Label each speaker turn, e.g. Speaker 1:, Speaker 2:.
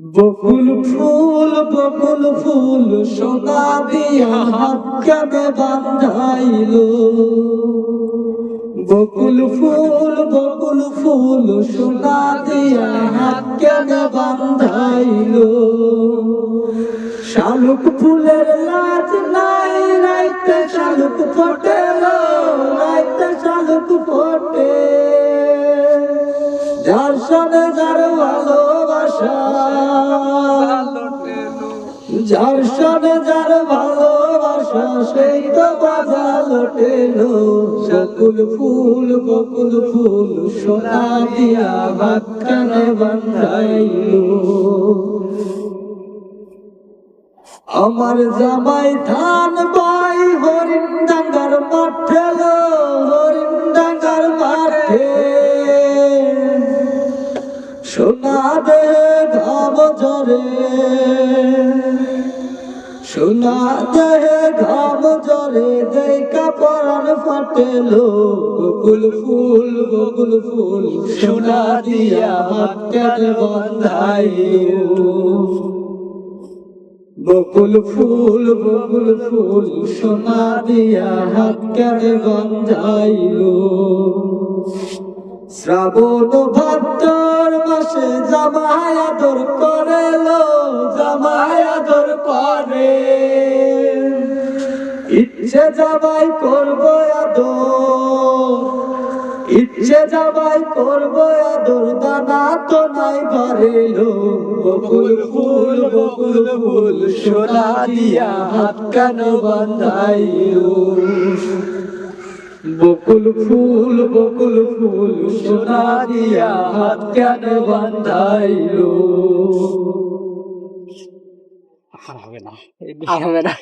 Speaker 1: বকুল ফুল বকুল ফুল সোনা দিয়া হাত বান্ধাইল বকুল ফুল বকুল ফুল সোনা দিয়া হাত বান্ধাইল শালুক ফুলের লাজ নাই, রাইতে শালুক ফোটে রাইতে শালুক ফোটে। যার সাথে যার ভালোবাসা যার সাথে যার ভালোবাসা সেই তো বাধা লোটেলো বকুল ফুল বকুল ফুল সোনা দিয়া ভাত কানে বান্ধাইলো আমার জামাই ধান বাই সোনা ঘাম জরে সোনা ঘাম জরে দেখা পরাণ ফাটেলো বকুল ফুল বকুল ফুল, সোনা দিয়া হাত কানে বন্ধাইলো বকুল ফুল বকুল ফুল, সোনা দিয়া হাত কানে গন্ধাইলো শ্রাবণ ভাদ্র মাসে জামাই আদর করে লো জামাই আদর করে। ইচ্ছে জামাই করব আদর, ইচ্ছে জামাই করব আদর, দানা তো নাই বাড়িলো বকুল ফুল বকুল ফুল, সোনা দিয়া হাত কান বান্ধাইলো বকুল ফুল বকুল ফুল, সোনা দিয়া হাত কেন বান্ধাইলো?
Speaker 2: আর হবে না,
Speaker 3: আর হবে না।